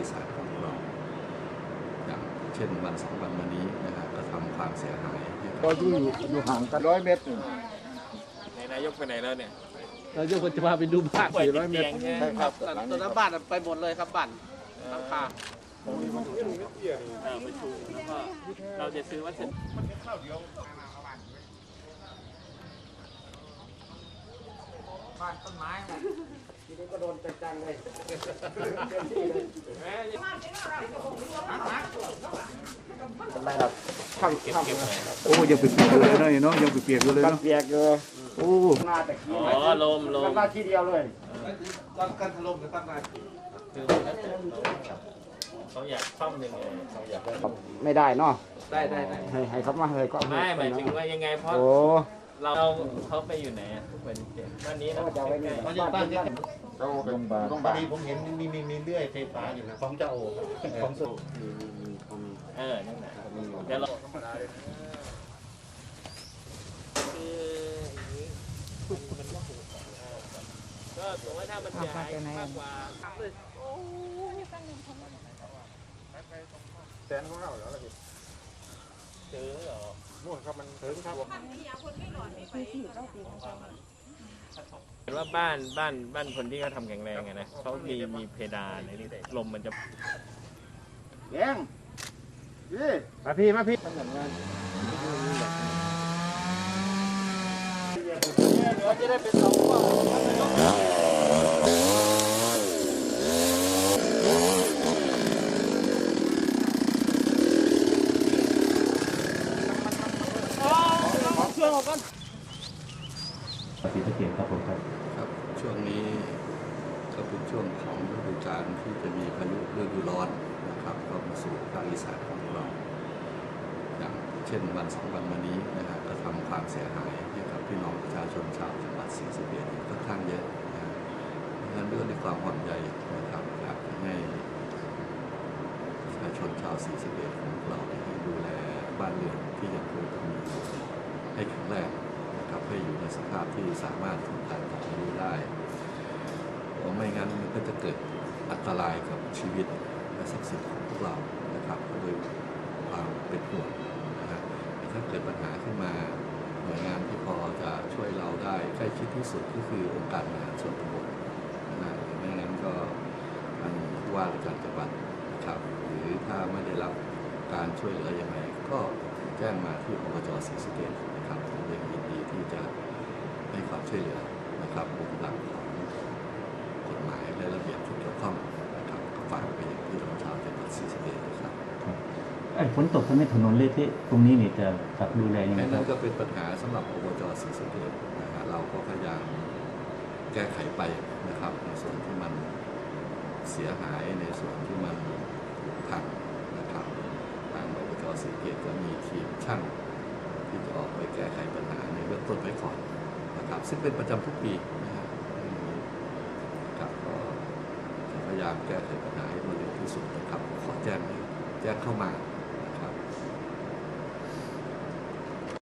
อีสานของเรา อย่างเช่นวันสองวันมานี้นะครับก็ทำความเสียหายให้กับ ก็อยู่อยู่ห่างกันร้อยเมตรนี่ในนายกไปไหนแล้วเนี่ยเราจะคนจะพาไปดูบ้านป่วยสี่ติร้อดยเมเตีตยรงใช่ไหมใช่ครับตอนนั้นบ้านไปหมดเลยครับบ้านหลังคาเออประชุมแล้วก็เราจะซื้อวัสดุ บ้านต้นไม้ทีนี้ก็โดนจังๆเลยแม่อะไรครับข้างเก็บข้างเก็บเลยโอ้ยังเปียกอยู่เลยเนาะเนาะยังเปียกอยู่เลยเนาะเปียกอยู่โอ้หน้าแต่ขี้อ๋อลมลมหน้าที่เดียวเลยตอนกันถล่มกับตั้งนานคือเขาอยากซ่อมยังไงเขาอยากไม่ได้เนาะได้ได้ให้ให้เขามาเลยก็ไม่หมายถึงว่ายังไงเพราะ เราเขาไปอยู่ไหนอะทุกวันนี้วันนี้นะก็จะเอาไว้นี่เขาอยู่บ้านที่เราโรงพยาบาลพอดีผมเห็นมีมีมีเลื่อยไฟฟ้าอยู่นะของเจ้าโอของสุเออนั่นแหละเดี๋ยวเราก็ถือว่าถ้ามันใหญ่มากกว่าแสนของเราแล้วล่ะพี่ซื้อเหรอ นู่นครับมันถึงครับ เห็นว่าบ้านบ้านบ้านคนที่เขาทำแข็งแรงอะนะเขามีมีเพดานไอ้นี่ลมมันจะเลี้ยงพี่มาพี่มาพี่เราจะได้เป็นสอง พวกสีสะเกดครับผมครับครับช่วงนี้ก็เป็นช่วงของฤดูกาลที่จะมีพายุฤดูร้อนนะครับเข้ามาสู่ภาคอีสานของเรา อย่างเช่นวันสองวันมานี้นะครับก็ทำความเสียหายให้กับพี่น้องประชาชนชาวจังหวัดศรีสะเกษค่อนข้างเยอะนะครับเพราะฉะนั้นด้วยในความห่วงใยนะครับอยากให้ประชาชนชาวศรีสะเกษของเราเนี่ยให้ดูแลบ้านเรือนที่ยังคงต้องมีอยู่ ให้แข็งแรงนะครับให้อยู่ในสภาพที่สามารถทนทานต่ออายุได้เพราะไม่งั้นมันก็จะเกิดอันตรายกับชีวิตและทรัพย์สินของพวกเรานะครับก็โดยความเป็นห่วงนะครับถ้าเกิดปัญหาขึ้นมาหน่วยงานที่พอจะช่วยเราได้ใกล้ชิดที่สุดก็คือองค์การบริหารส่วนตำบลนะหรือไม่งั้นก็ทางผู้ว่าราชการจังหวัดนะครับ หรือถ้าไม่ได้รับการช่วยเหลือยังไงก็ แจ้งมาที่อบจศรีสะเกษนะครับผมยังยินดีที่จะให้ความช่วยเหลือนะครับบนหลักของกฎหมายและระเบียบที่เกี่ยวข้องนะครับก็ฝากไปยังพี่น้องชาวจังหวัดศรีสะเกษนะครับไอ้ฝนตกทำให้ถนนเละเทะตรงนี้นี่จะจับดูแลยังไงนั่นครันั่บนก็เป็นปัญหาสำหรับอบจศรีสะเกษนะฮะเราก็พยายามแก้ไขไปนะครับ ในส่วนที่มันเสียหายในส่วนที่มันพังนะครับทางอบจศรี สะเกตจะมีทีมช่างที่จะออกไปแก้ไขปัญหาในเบื้องต้นไว้ก่อนนะครับ ซึ่งเป็นประจำทุกปีนะครับก็พยายามแก้ไขปัญหาให้รวดเร็วที่สุดนะครับ ขอแจ้งแจ้งเข้ามา